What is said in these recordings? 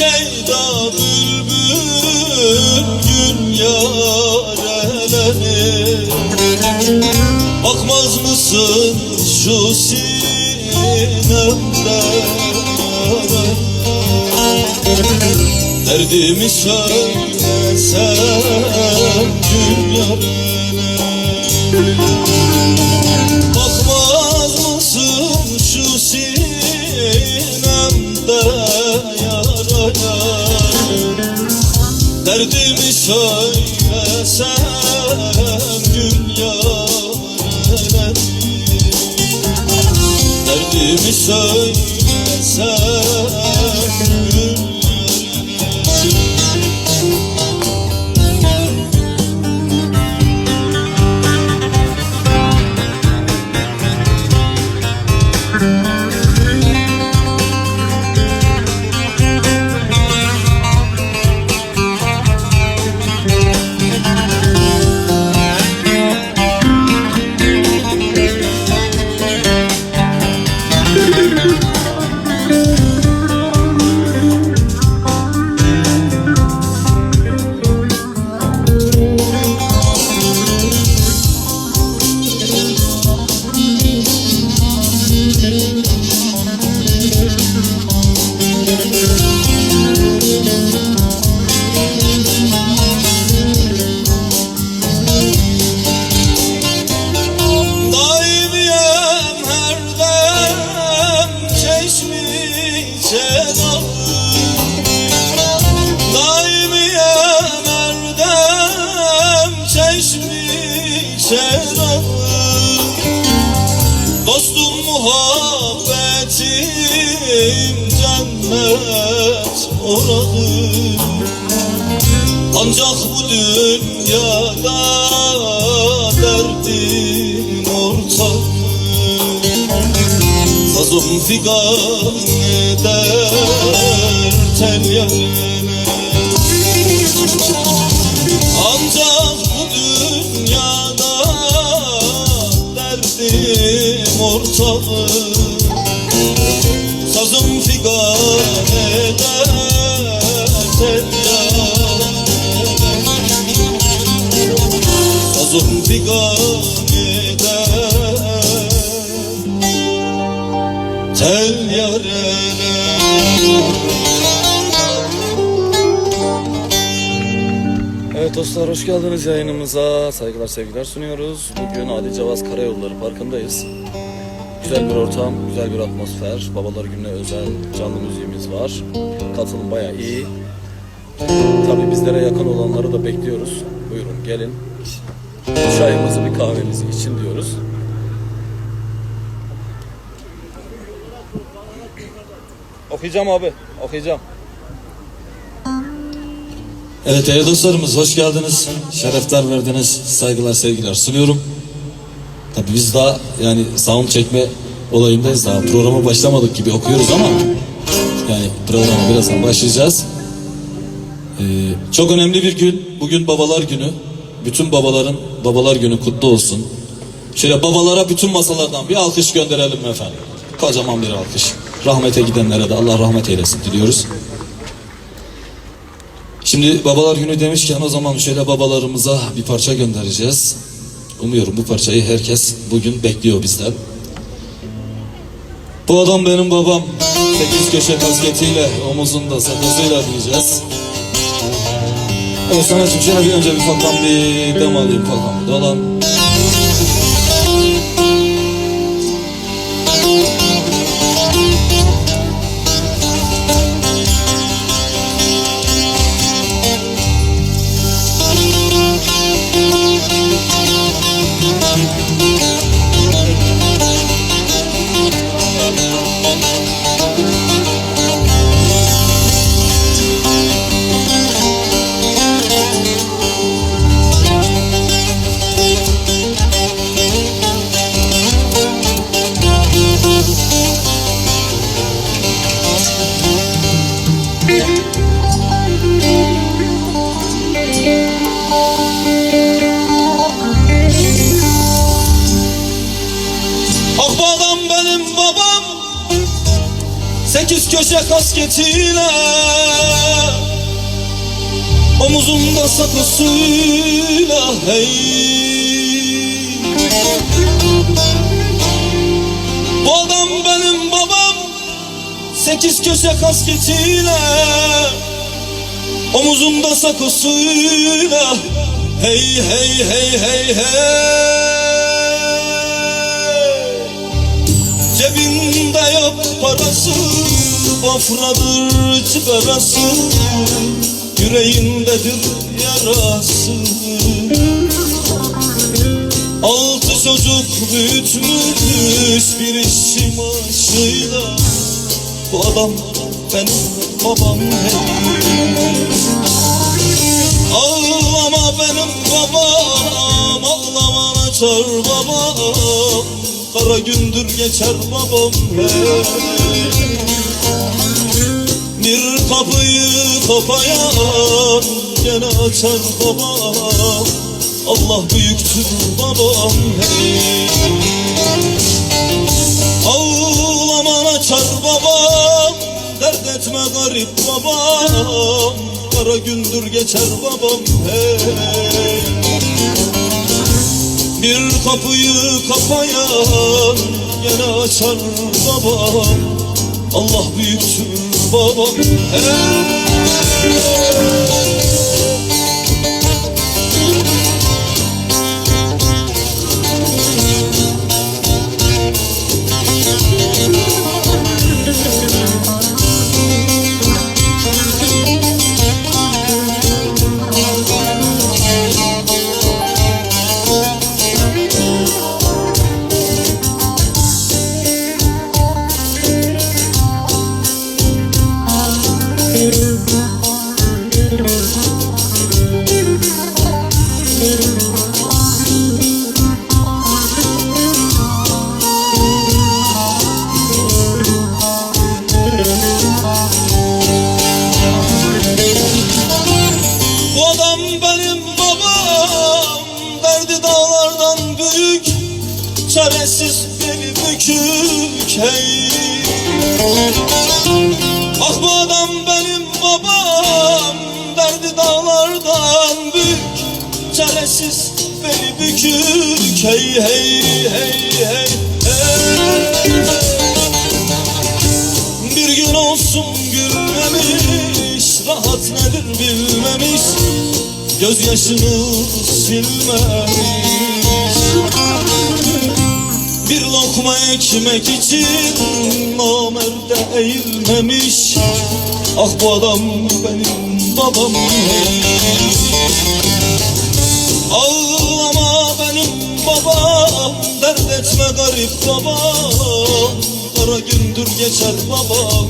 Şeyda bülbül gül yarelenir Bakmaz mısın şu sinemde? Derdimi söylesem gül yarına Bakmaz Derdimi söylesem gül yarına Derdimi söylesem cennet oradır ancak bu dünyada derdim ortak Sazım figan eder tel yerine. Ancak bu dünyada derdim ortak Sazım figan eder Tel yarene Evet dostlar hoş geldiniz yayınımıza. Saygılar sevgiler sunuyoruz. Bugün Adi Cavaz Karayolları Parkı'ndayız. Güzel bir ortam, güzel bir atmosfer. Babalar Günü'ne özel canlı müziğimiz var. Katılım baya iyi. Tabii bizlere yakın olanları da bekliyoruz. Buyurun gelin. Çayımızı bir kahvenizi için diyoruz. Okuyacağım abi, okuyacağım. Evet değerli dostlarımız hoş geldiniz. Şerefler verdiniz. Saygılar sevgiler sunuyorum. Tabii biz daha yani sound çekme olayındayız. Daha programa başlamadık gibi okuyoruz ama yani programa birazdan başlayacağız. Ee, çok önemli bir gün. Bugün babalar günü. Bütün babaların babalar günü kutlu olsun. Şöyle babalara bütün masalardan bir alkış gönderelim efendim. Kocaman bir alkış. Rahmete gidenlere de Allah rahmet eylesin diliyoruz. Şimdi babalar günü demişken o zaman şöyle babalarımıza bir parça göndereceğiz. Umuyorum bu parçayı herkes bugün bekliyor bizden. Bu adam benim babam. Sekiz köşe kasketiyle, omuzunda sakızıyla diyeceğiz. Evet şöyle bir önce bir ufaktan bir dem alayım ufaktan bir dolan. Bu adam benim babam. Sekiz köşe kasketiyle Omuzunda sakosuyla hey. Bu adam benim babam. Sekiz köşe kasketiyle Omuzunda sakosuyla Hey hey hey hey hey parası Bafradır çıkarası Yüreğindedir yarası. Altı çocuk büyütmüş bir işi maaşıyla Bu adam benim babam hey Ağlama benim babam Açar babam Kara gündür geçer babam hey. Bir kapıyı kapayan Gene açar babam Allah büyüktür babam hey. Ağlaman açar babam Dert etme garip babam Kara gündür geçer babam hey Bir kapıyı kapayan Gene açar babam Allah büyüktür babam hey. Çaresiz beli bükük hey Ah bu adam benim babam Derdi dağlardan büyük. Çaresiz beli bükük Hey hey hey hey hey. Bir gün olsun gülmemiş Rahat nedir bilmemiş. Gözyaşını silmemiş Bir lokma ekmek için Namerde eğilmemiş Ah bu adam benim babam. Ağlama benim babam Dert etme garip babam Kara gündür geçer babam.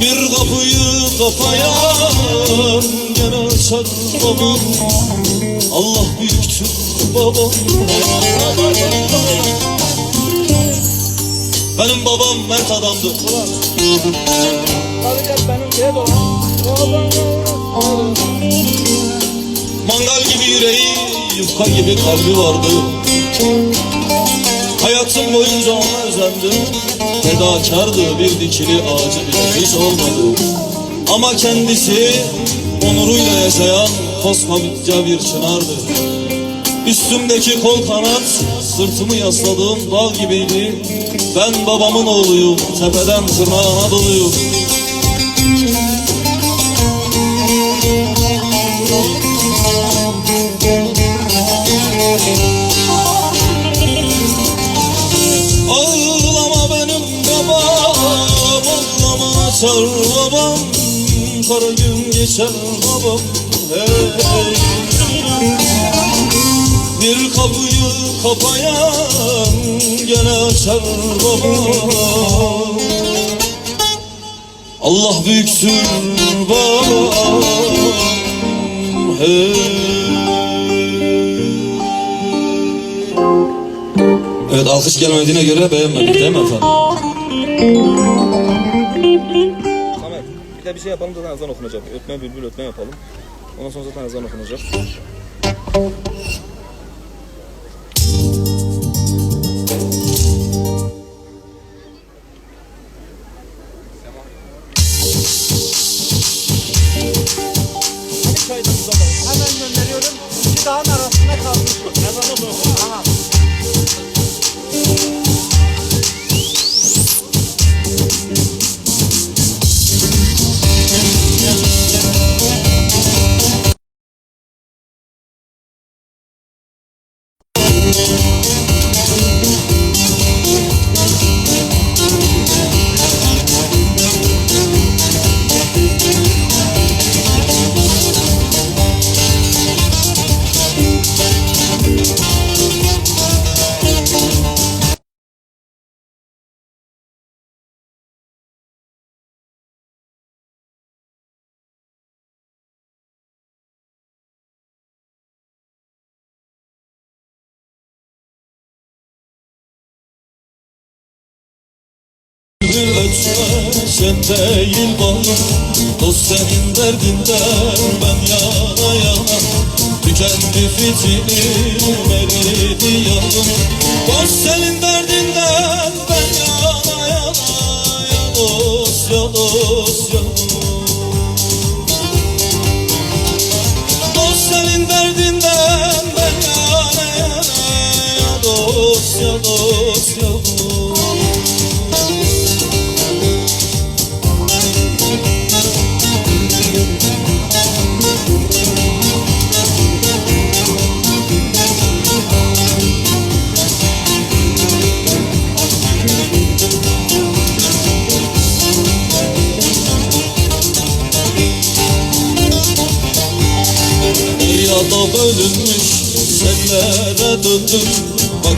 Bir kapıyı kapayan Gene açar babam Allah büyüktür Benim babam mert adamdı. Mangal gibi yüreği, yufka gibi kalbi vardı. Hayatım boyunca ona özendim. Fedakardı bir dikili ağacı bile hiç olmadı. Ama kendisi onuruyla yaşayan koskoca bir çınardı Üstümdeki kol kanat, sırtımı yasladığım dal gibiydi. Ben babamın oğluyum, tepeden tırnağa Anadolu'yum Ağlama benim babam Ağlama açar babam. Kara gün geçer babam hey. Bir kapıyı kapayan Gene açar babam Allah büyüktür babam hey. Evet alkış gelmediğine göre beğenmedik değil mi efendim? Samet bir de bir şey yapalım zaten ezan okunacak. Ötme bülbül ötme yapalım. Ondan sonra zaten ezan okunacak. Sen değil bana Dost senin derdinden ben yana yana. Tükendi fitilim eridi yanım Dost senin derdinden ben yana yana Ya dost ya dost ya Dost senin derdinden ben yana yana Ya dost ya dost ya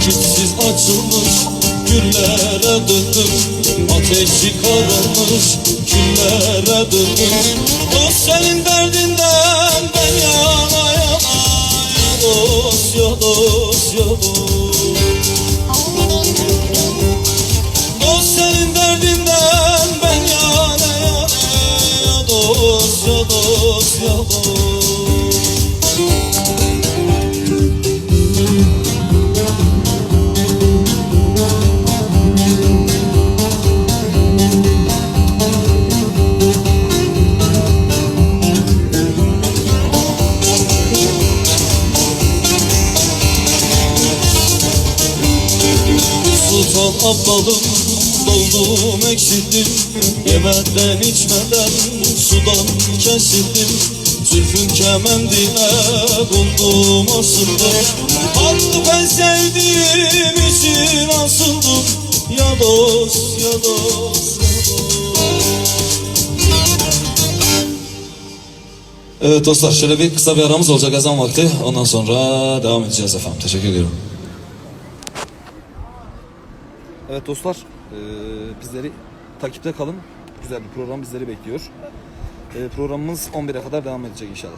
Vakitsiz açılmış güllere döndüm. Ateşi kararmış küllere döndüm. Dost senin derdinden ben yana yana Ya dost ya dost ya dost. Dost senin derdinden ben yana yana Ya dost ya dost ya dost Abladım Doldum eksildim Yemeden içmeden Sudan kesildim Zülfün kemendine Buldum asıldım Hakkı ben sevdiğim için asıldım ya dost ya dost Evet dostlar şöyle bir kısa bir aramız olacak ezan vakti. Ondan sonra devam edeceğiz efendim. Teşekkür ediyorum. Evet dostlar eee, bizleri takipte kalın. Güzel bir program bizleri bekliyor. e, programımız 11'e kadar devam edecek inşallah.